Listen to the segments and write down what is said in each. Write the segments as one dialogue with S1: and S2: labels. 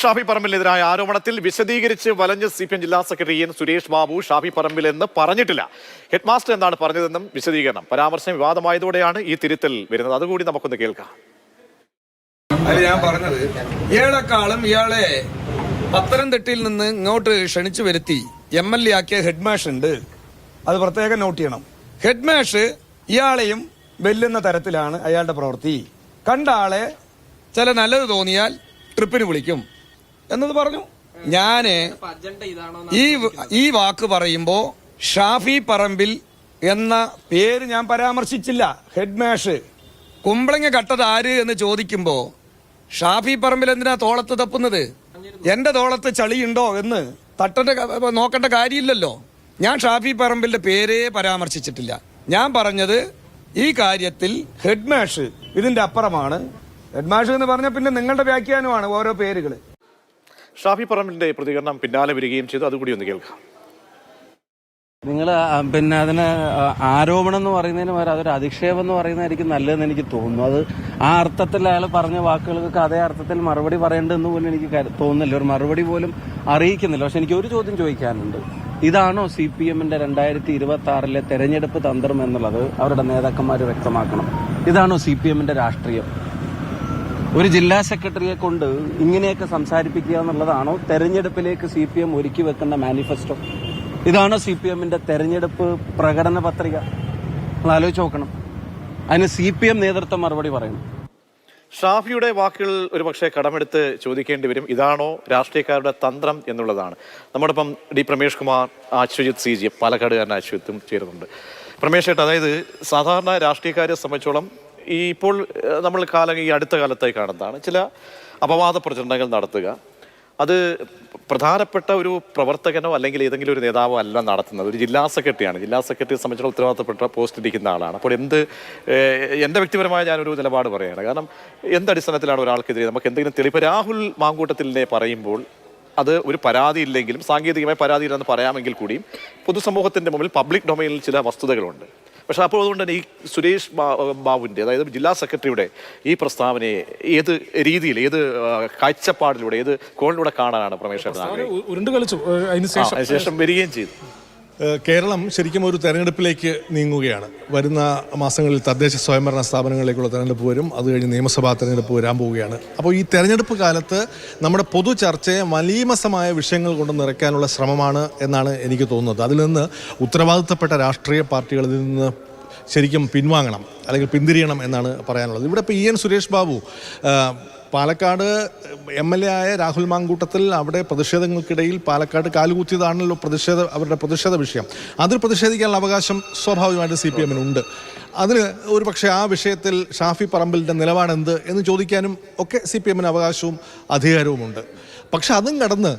S1: ഷാഫി പറമ്പിലെതിരായ ആരോപണത്തിൽ വിശദീകരിച്ച് വലഞ്ഞ സി പി എം ജില്ലാ സെക്രട്ടറി എൻ സുരേഷ് ബാബു ഷാഫി പറമ്പിൽ എന്ന് പറഞ്ഞിട്ടില്ല ഹെഡ് മാസ്റ്റർ എന്താണ് പറഞ്ഞതെന്നും വിശദീകരണം പരാമർശം വിവാദമായതോടെയാണ് ഈ തിരുത്തൽ വരുന്നത് അതുകൂടി നമുക്കൊന്ന് കേൾക്കാം
S2: അല്ല ഞാൻ പറഞ്ഞത് ഇയാളെക്കാളും ഇയാളെ പത്തനംതിട്ടയിൽ നിന്ന് ഇങ്ങോട്ട് ക്ഷണിച്ചു വരുത്തി എം എൽ എ ആക്കിയ ഹെഡ് മാഷ് ഉണ്ട് അത് പ്രത്യേകം നോട്ട് ചെയ്യണം ഹെഡ് മാഷ് ഇയാളെയും വെല്ലുന്ന തരത്തിലാണ് അയാളുടെ പ്രവൃത്തി കണ്ട ആളെ ചില നല്ലത് തോന്നിയാൽ ട്രിപ്പിന് വിളിക്കും എന്നത് പറഞ്ഞു ഞാന് ഈ ഈ വാക്ക് പറയുമ്പോ ഷാഫി പറമ്പിൽ എന്ന പേര് ഞാൻ പരാമർശിച്ചില്ല ഹെഡ്മാഷ് കുമ്പളങ്ങ കട്ടത് ആര് എന്ന് ചോദിക്കുമ്പോ ഷാഫി പറമ്പിൽ എന്തിനാ തോളത്ത് തപ്പുന്നത് എന്റെ തോളത്ത് ചളിയുണ്ടോ എന്ന് തട്ടന്റെ നോക്കേണ്ട കാര്യമില്ലല്ലോ ഞാൻ ഷാഫി പറമ്പിലിന്റെ പേരേ പരാമർശിച്ചിട്ടില്ല ഞാൻ പറഞ്ഞത് ഈ കാര്യത്തിൽ ഹെഡ്മാഷ് ഇതിന്റെ അപ്പുറമാണ് ഹെഡ്മാഷ് എന്ന് പറഞ്ഞ പിന്നെ നിങ്ങളുടെ വ്യാഖ്യാനമാണ് ഓരോ പേരുകള്
S1: ഷാഫി പറമ്പിന്റെ പ്രതികരണം പിന്നാലെ വരികയും ചെയ്തു അതുകൂടി ഒന്ന് കേൾക്കാം
S2: നിങ്ങൾ പിന്നെ അതിന് ആരോപണം എന്ന് പറയുന്നതിന് പകരം അതൊരു അധിക്ഷേപം എന്ന് പറയുന്നതായിരിക്കും നല്ലതെന്ന് എനിക്ക് തോന്നുന്നു അത് ആ അർത്ഥത്തിൽ അയാൾ പറഞ്ഞ വാക്കുകൾക്ക് അതേ അർത്ഥത്തിൽ മറുപടി പറയേണ്ടതെന്ന് പോലും എനിക്ക് തോന്നുന്നില്ല ഒരു മറുപടി പോലും അറിയിക്കുന്നില്ല പക്ഷെ എനിക്ക് ഒരു ചോദ്യം ചോദിക്കാനുണ്ട് ഇതാണോ സി പി എമ്മിന്റെ രണ്ടായിരത്തി ഇരുപത്തി ആറിലെ തെരഞ്ഞെടുപ്പ് തന്ത്രം എന്നുള്ളത് അവരുടെ നേതാക്കന്മാർ വ്യക്തമാക്കണം ഇതാണോ സി പി എമ്മിന്റെ രാഷ്ട്രീയം ഒരു ജില്ലാ സെക്രട്ടറിയെ കൊണ്ട് ഇങ്ങനെയൊക്കെ സംസാരിപ്പിക്കുക എന്നുള്ളതാണോ തെരഞ്ഞെടുപ്പിലേക്ക് സി പി എം ഒരുക്കി വെക്കുന്ന മാനിഫെസ്റ്റോ ഇതാണോ സി പി എമ്മിന്റെ തെരഞ്ഞെടുപ്പ് പ്രകടന പത്രിക നമ്മൾ ആലോചിച്ച് നോക്കണം അതിന് സി പി എം നേതൃത്വം മറുപടി പറയണം
S1: ഷാഫിയുടെ വാക്കുകൾ പക്ഷേ കടമെടുത്ത് ചോദിക്കേണ്ടി വരും ഇതാണോ രാഷ്ട്രീയക്കാരുടെ തന്ത്രം എന്നുള്ളതാണ് ഇപ്പം D Pramesh Kumar Aswajith C G പാലക്കാടുകാരൻ അശ്വജിത്തും ചേരുന്നുണ്ട് പ്രമേഷ് ഏട്ട അതായത് സാധാരണ രാഷ്ട്രീയക്കാരെ സംബന്ധിച്ചോളം ഈ ഇപ്പോൾ നമ്മൾ കാലം ഈ അടുത്ത കാലത്തായി കാണുന്നതാണ് ചില അപവാദ പ്രചരണങ്ങൾ നടത്തുക അത് പ്രധാനപ്പെട്ട ഒരു പ്രവർത്തകനോ അല്ലെങ്കിൽ ഏതെങ്കിലും ഒരു നേതാവോ അല്ല നടത്തുന്നത് ഒരു ജില്ലാ സെക്രട്ടറിയാണ് ജില്ലാ സെക്രട്ടറിയെ സംബന്ധിച്ചുള്ള ഉത്തരവാദിത്തപ്പെട്ട പോസ്റ്റ് ഇരിക്കുന്ന ആളാണ് അപ്പോൾ എന്ത് എൻ്റെ വ്യക്തിപരമായ ഞാനൊരു നിലപാട് പറയുകയാണ് കാരണം അടിസ്ഥാനത്തിലാണ് ഒരാൾക്കെതിരെ നമുക്ക് എന്തെങ്കിലും തെളിവ് രാഹുൽ മാങ്കൂട്ടത്തിലിനെ പറയുമ്പോൾ അത് ഒരു പരാതി ഇല്ലെങ്കിലും സാങ്കേതികമായ പരാതിയില്ലെന്ന് പറയാമെങ്കിൽ കൂടിയും പൊതുസമൂഹത്തിൻ്റെ മുമ്പിൽ പബ്ലിക് ഡൊമൈനിൽ ചില വസ്തുതകളുണ്ട് പക്ഷേ അപ്പോൾ അതുകൊണ്ട് തന്നെ ഈ സുരേഷ് ബാബുവിൻ്റെ അതായത് ജില്ലാ സെക്രട്ടറിയുടെ ഈ പ്രസ്താവനയെ ഏത് രീതിയിൽ ഏത് കാഴ്ചപ്പാടിലൂടെ ഏത് കോണിലൂടെ കാണാനാണ് പ്രമേഷ് ഉരുണ്ട് കളിച്ചു അതിനുശേഷം
S2: വരികയും ചെയ്തു കേരളം ശരിക്കും ഒരു തെരഞ്ഞെടുപ്പിലേക്ക് നീങ്ങുകയാണ് വരുന്ന മാസങ്ങളിൽ തദ്ദേശ സ്വയംഭരണ സ്ഥാപനങ്ങളിലേക്കുള്ള തെരഞ്ഞെടുപ്പ് വരും അത് കഴിഞ്ഞ് നിയമസഭാ തെരഞ്ഞെടുപ്പ് വരാൻ പോവുകയാണ് അപ്പോൾ ഈ തെരഞ്ഞെടുപ്പ് കാലത്ത് നമ്മുടെ പൊതു ചർച്ചയെ മലീമസമായ വിഷയങ്ങൾ കൊണ്ട് നിറയ്ക്കാനുള്ള ശ്രമമാണ് എന്നാണ് എനിക്ക് തോന്നുന്നത് അതിൽ നിന്ന് ഉത്തരവാദിത്തപ്പെട്ട രാഷ്ട്രീയ പാർട്ടികളിൽ നിന്ന് ശരിക്കും പിൻവാങ്ങണം അല്ലെങ്കിൽ പിന്തിരിയണം എന്നാണ് പറയാനുള്ളത് ഇവിടെ ഇപ്പോൾ E N Suresh Babu Palakkad M L A ആയ രാഹുൽ മാങ്കൂട്ടത്തിൽ അവിടെ പ്രതിഷേധങ്ങൾക്കിടയിൽ പാലക്കാട് കാലുകുത്തിയതാണല്ലോ പ്രതിഷേധ അവരുടെ പ്രതിഷേധ വിഷയം അതിൽ പ്രതിഷേധിക്കാനുള്ള അവകാശം സ്വാഭാവികമായിട്ട് സി പി എമ്മിനുണ്ട് അതിന് ഒരു പക്ഷേ ആ വിഷയത്തിൽ ഷാഫി പറമ്പിലിൻ്റെ നിലപാടെന്ത് എന്ന് ചോദിക്കാനും ഒക്കെ സി പി എമ്മിന് അവകാശവും അധികാരവുമുണ്ട് പക്ഷെ അതും കടന്ന്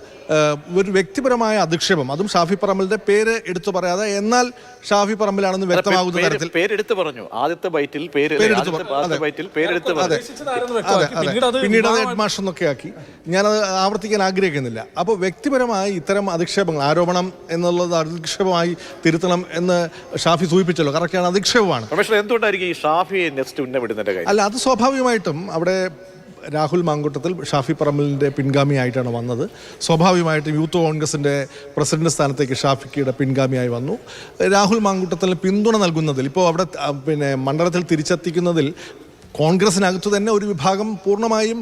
S2: ഒരു വ്യക്തിപരമായ അധിക്ഷേപം അതും ഷാഫി പറമ്പലിന്റെ പേര് എടുത്തു പറയാതെ എന്നാൽ ഷാഫി പറമ്പിലാണെന്ന് വ്യക്തമാകുന്ന തരത്തിൽ
S1: പേരെടുത്ത് പറഞ്ഞു ആദ്യത്തെ ബൈറ്റിൽ പേര്
S2: പിന്നീട് അത് ഹെഡ് മാഷ് എന്നൊക്കെ ആക്കി ഞാനത് ആവർത്തിക്കാൻ ആഗ്രഹിക്കുന്നില്ല അപ്പോൾ വ്യക്തിപരമായി ഇത്തരം അധിക്ഷേപങ്ങൾ ആരോപണം എന്നുള്ളത് അധിക്ഷേപമായി തിരുത്തണം എന്ന് ഷാഫി സൂചിപ്പിച്ചല്ലോ കറക്റ്റാണ്
S1: അധിക്ഷേപമാണ് ഈ ഷാഫിയെ അല്ല അത് സ്വാഭാവികമായിട്ടും അവിടെ രാഹുൽ മാങ്കൂട്ടത്തിൽ ഷാഫി പറമ്പലിൻ്റെ പിൻഗാമിയായിട്ടാണ് വന്നത് സ്വാഭാവികമായിട്ടും
S2: യൂത്ത് കോൺഗ്രസിൻ്റെ പ്രസിഡന്റ് സ്ഥാനത്തേക്ക് ഷാഫിക്കിയുടെ പിൻഗാമിയായി വന്നു രാഹുൽ മാങ്കുട്ടത്തിൽ പിന്തുണ നൽകുന്നതിൽ ഇപ്പോൾ അവിടെ പിന്നെ മണ്ഡലത്തിൽ തിരിച്ചെത്തിക്കുന്നതിൽ കോൺഗ്രസിനകത്ത് തന്നെ ഒരു വിഭാഗം പൂർണ്ണമായും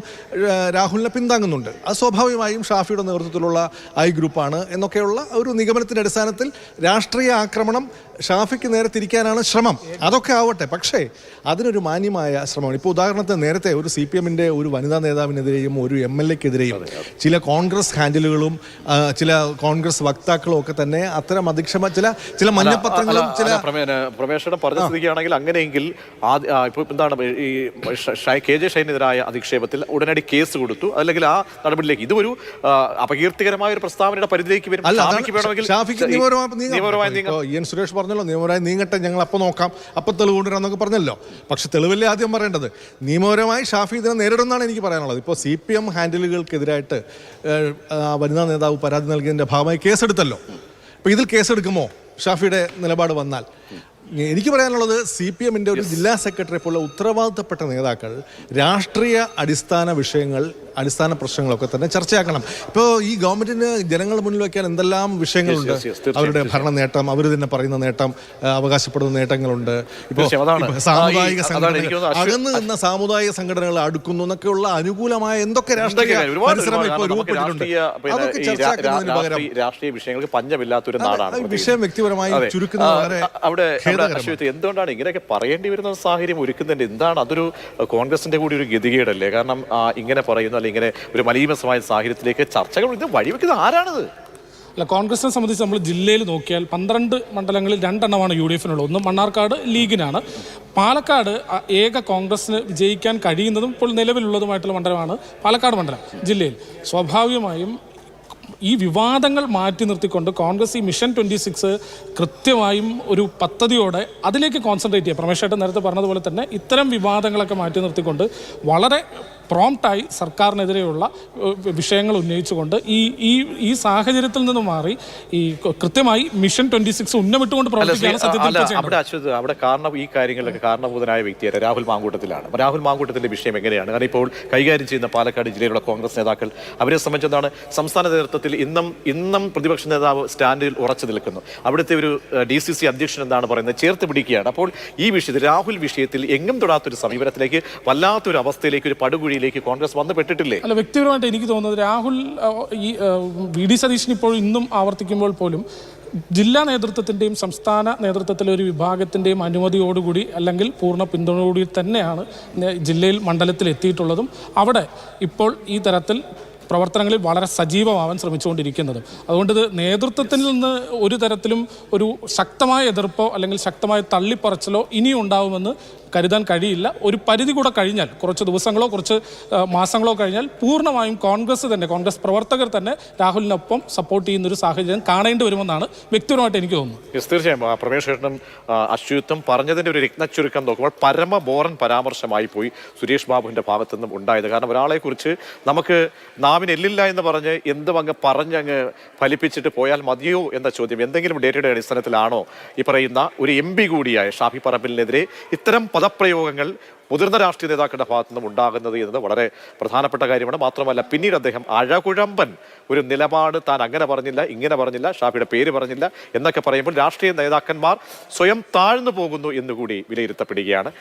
S2: രാഹുലിനെ പിന്താങ്ങുന്നുണ്ട് അത് സ്വാഭാവികമായും ഷാഫിയുടെ നേതൃത്വത്തിലുള്ള ഐ ഗ്രൂപ്പാണ് എന്നൊക്കെയുള്ള ഒരു നിഗമനത്തിൻ്റെ അടിസ്ഥാനത്തിൽ രാഷ്ട്രീയ ആക്രമണം ഷാഫിക്ക് നേരെ തിരിക്കാനാണ് ശ്രമം അതൊക്കെ ആവട്ടെ പക്ഷേ അതിനൊരു മാന്യമായ ശ്രമമാണ് ഇപ്പോൾ ഉദാഹരണത്തിന് നേരത്തെ ഒരു സി പി എമ്മിൻ്റെ ഒരു വനിതാ നേതാവിനെതിരെയും ഒരു എം എൽ എക്കെതിരെയും ചില കോൺഗ്രസ് ഹാൻഡിലുകളും ചില കോൺഗ്രസ് വക്താക്കളും ഒക്കെ തന്നെ അത്തരം അധിക്ഷമ ചില ചില മഞ്ഞപ്പത്രങ്ങളും
S1: ചില പ്രമേഷണം പറഞ്ഞ സ്ഥിതിക്കുകയാണെങ്കിൽ അങ്ങനെയെങ്കിൽ ഇപ്പോൾ എന്താണ് ഈ കെ ജെ ഷൈനെതിരായ അധിക്ഷേപത്തിൽ ഉടനടി കേസ് കൊടുത്തു അല്ലെങ്കിൽ ആ നടപടിയിലേക്ക് ഇതൊരു അപകീർത്തികരമായ ഒരു പ്രസ്താവനയുടെ പരിധിയിലേക്ക്
S2: വരും സുരേഷ് പറഞ്ഞല്ലോ നിയമപരമായി നീങ്ങട്ടെ ഞങ്ങൾ അപ്പൊ നോക്കാം അപ്പൊ തെളിവ് കൊണ്ടുവരാന്നൊക്കെ പറഞ്ഞല്ലോ പക്ഷെ തെളിവല്ലേ ആദ്യം പറയേണ്ടത് നിയമപരമായി ഷാഫി ഇതിനെ നേരിടുമെന്നാണ് എനിക്ക് പറയാനുള്ളത് ഇപ്പോൾ സി പി എം ഹാൻഡിലുകൾക്കെതിരായിട്ട് വനിതാ നേതാവ് പരാതി നൽകിയതിൻ്റെ ഭാഗമായി കേസെടുത്തല്ലോ അപ്പോൾ ഇതിൽ കേസെടുക്കുമോ ഷാഫിയുടെ നിലപാട് വന്നാൽ എനിക്ക് പറയാനുള്ളത് സി പി എമ്മിൻ്റെ ഒരു ജില്ലാ സെക്രട്ടറി പോലുള്ള ഉത്തരവാദിത്തപ്പെട്ട നേതാക്കൾ രാഷ്ട്രീയ അടിസ്ഥാന വിഷയങ്ങൾ അടിസ്ഥാന പ്രശ്നങ്ങളൊക്കെ തന്നെ ചർച്ചയാക്കണം ഇപ്പോൾ ഈ ഗവൺമെൻറ്റിന് ജനങ്ങളുടെ മുന്നിൽ വയ്ക്കാൻ എന്തെല്ലാം വിഷയങ്ങളുണ്ട് അവരുടെ ഭരണ നേട്ടം അവർ തന്നെ പറയുന്ന നേട്ടം അവകാശപ്പെടുന്ന നേട്ടങ്ങളുണ്ട് ഇപ്പോൾ സാമുദായിക സംഘടന അകന്ന് നിന്ന സാമുദായിക സംഘടനകൾ അടുക്കുന്നു എന്നൊക്കെയുള്ള അനുകൂലമായ എന്തൊക്കെ രാഷ്ട്രീയ പരിശ്രമം ഇപ്പോൾ രൂപപ്പെട്ടിട്ടുണ്ട് അതൊക്കെ ചർച്ചയാക്കുന്നതിന് പകരം രാഷ്ട്രീയ വിഷയങ്ങൾക്ക് പഞ്ചമില്ലാത്തൊരു
S1: നാടാണ് വിഷയം വ്യക്തിപരമായി ചുരുക്കുന്ന വളരെ എന്തുകൊണ്ടാണ് എന്തുകൊണ്ടാണ് ഇങ്ങനെയൊക്കെ പറയേണ്ടി വരുന്ന സാഹചര്യം ഒരുക്കുന്നുണ്ട് എന്താണ് അതൊരു കോൺഗ്രസിന്റെ കൂടി ഒരു ഗതികേടല്ലേ കാരണം ഇങ്ങനെ പറയുന്നു അല്ലെങ്കിൽ ഇങ്ങനെ ഒരു മലീമസമായ സാഹചര്യത്തിലേക്ക് ചർച്ചകൾ ഇത് വഴിവെക്കുന്നത് ആരാണത്
S2: അല്ല കോൺഗ്രസിനെ സംബന്ധിച്ച് നമ്മൾ ജില്ലയിൽ നോക്കിയാൽ പന്ത്രണ്ട് മണ്ഡലങ്ങളിൽ രണ്ടെണ്ണമാണ് യു ഡി എഫിനുള്ളത് ഒന്ന് മണ്ണാർക്കാട് ലീഗിനാണ് പാലക്കാട് ഏക കോൺഗ്രസ്സിന് വിജയിക്കാൻ കഴിയുന്നതും ഇപ്പോൾ നിലവിലുള്ളതുമായിട്ടുള്ള മണ്ഡലമാണ് പാലക്കാട് മണ്ഡലം ജില്ലയിൽ സ്വാഭാവികമായും ഈ വിവാദങ്ങൾ മാറ്റി നിർത്തിക്കൊണ്ട് കോൺഗ്രസ് ഈ മിഷൻ ട്വൻറ്റി സിക്സ് കൃത്യമായും ഒരു പദ്ധതിയോടെ അതിലേക്ക് കോൺസെൻട്രേറ്റ് ചെയ്യുക പ്രമേശേട്ടൻ നേരത്തെ പറഞ്ഞതുപോലെ തന്നെ ഇത്തരം വിവാദങ്ങളൊക്കെ മാറ്റി നിർത്തിക്കൊണ്ട് വളരെ പ്രോംപ്റ്റായി സർക്കാരിനെതിരെയുള്ള വിഷയങ്ങൾ ഉന്നയിച്ചുകൊണ്ട് ഈ ഈ ഈ സാഹചര്യത്തിൽ നിന്ന് മാറി ഈ കൃത്യമായി മിഷൻ ട്വന്റി സിക്സ് ഉന്നമിട്ടുകൊണ്ട്
S1: പ്രവർത്തിക്കുകയാണ് അവിടെ അവിടെ കാരണം ഈ കാര്യങ്ങളിലൊക്കെ കാരണഭൂതനായ വ്യക്തിയായ രാഹുൽ മാങ്കൂട്ടത്തിലാണ് രാഹുൽ മാങ്കൂട്ടത്തിന്റെ വിഷയം എങ്ങനെയാണ് കാരണം ഇപ്പോൾ കൈകാര്യം ചെയ്യുന്ന പാലക്കാട് ജില്ലയിലുള്ള കോൺഗ്രസ് നേതാക്കൾ അവരെ എന്താണ് സംസ്ഥാന നേതൃത്വത്തിൽ ഇന്നും ഇന്നും പ്രതിപക്ഷ നേതാവ് സ്റ്റാൻഡിൽ ഉറച്ചു നിൽക്കുന്നു അവിടുത്തെ ഒരു ഡി സി സി അധ്യക്ഷൻ എന്താണ് പറയുന്നത് ചേർത്ത് പിടിക്കുകയാണ് അപ്പോൾ ഈ വിഷയത്തിൽ രാഹുൽ വിഷയത്തിൽ എങ്ങും തൊടാത്തൊരു സമീപനത്തിലേക്ക് വല്ലാത്തൊരു അവസ്ഥയിലേക്ക് ഒരു പടുകുഴിയിൽ അവസ്ഥയിലേക്ക് കോൺഗ്രസ് വന്നുപെട്ടിട്ടില്ലേ
S2: അല്ല വ്യക്തിപരമായിട്ട് എനിക്ക് തോന്നുന്നത് രാഹുൽ ഈ വി ഡി സതീശൻ ഇപ്പോൾ ഇന്നും ആവർത്തിക്കുമ്പോൾ പോലും ജില്ലാ നേതൃത്വത്തിൻ്റെയും സംസ്ഥാന നേതൃത്വത്തിലെ ഒരു വിഭാഗത്തിൻ്റെയും അനുമതിയോടുകൂടി അല്ലെങ്കിൽ പൂർണ്ണ പിന്തുണയോടുകൂടി തന്നെയാണ് ജില്ലയിൽ മണ്ഡലത്തിൽ എത്തിയിട്ടുള്ളതും അവിടെ ഇപ്പോൾ ഈ തരത്തിൽ പ്രവർത്തനങ്ങളിൽ വളരെ സജീവമാവാൻ ശ്രമിച്ചുകൊണ്ടിരിക്കുന്നത് അതുകൊണ്ട് നേതൃത്വത്തിൽ നിന്ന് ഒരു തരത്തിലും ഒരു ശക്തമായ എതിർപ്പോ അല്ലെങ്കിൽ ശക്തമായ തള്ളിപ്പറച്ചിലോ ഇനി ഉണ്ടാവുമെന്ന് കരുതാൻ കഴിയില്ല ഒരു പരിധി കൂടെ കഴിഞ്ഞാൽ കുറച്ച് ദിവസങ്ങളോ കുറച്ച് മാസങ്ങളോ കഴിഞ്ഞാൽ പൂർണ്ണമായും കോൺഗ്രസ് തന്നെ കോൺഗ്രസ് പ്രവർത്തകർ തന്നെ രാഹുലിനൊപ്പം സപ്പോർട്ട് ചെയ്യുന്ന ഒരു സാഹചര്യം കാണേണ്ടി വരുമെന്നാണ് വ്യക്തിപരമായിട്ട് എനിക്ക്
S1: തോന്നുന്നത് തീർച്ചയായും പ്രവേശ് കൃഷ്ണൻ അച്യുത്തും പറഞ്ഞതിൻ്റെ ഒരു രത്ന ചുരുക്കം നോക്കുമ്പോൾ പരമ ബോറൻ പരാമർശമായി പോയി സുരേഷ് ബാബുവിൻ്റെ ഭാഗത്തു നിന്നും ഉണ്ടായത് കാരണം ഒരാളെക്കുറിച്ച് നമുക്ക് നാവിന് എല്ലില്ല എന്ന് പറഞ്ഞ് എന്തും അങ്ങ് പറഞ്ഞങ്ങ് ഫലിപ്പിച്ചിട്ട് പോയാൽ മതിയോ എന്ന ചോദ്യം എന്തെങ്കിലും ഡേറ്റയുടെ അടിസ്ഥാനത്തിലാണോ ഈ പറയുന്ന ഒരു എം കൂടിയായ ഷാഫി പറമ്പിലിനെതിരെ ഇത്തരം പദപ്രയോഗങ്ങൾ മുതിർന്ന രാഷ്ട്രീയ നേതാക്കളുടെ ഭാഗത്തു നിന്നും ഉണ്ടാകുന്നത് എന്നത് വളരെ പ്രധാനപ്പെട്ട കാര്യമാണ് മാത്രമല്ല പിന്നീട് അദ്ദേഹം അഴകുഴമ്പൻ ഒരു നിലപാട് താൻ അങ്ങനെ പറഞ്ഞില്ല ഇങ്ങനെ പറഞ്ഞില്ല ഷാഫിയുടെ പേര് പറഞ്ഞില്ല എന്നൊക്കെ പറയുമ്പോൾ രാഷ്ട്രീയ നേതാക്കന്മാർ സ്വയം താഴ്ന്നു പോകുന്നു എന്നുകൂടി വിലയിരുത്തപ്പെടുകയാണ്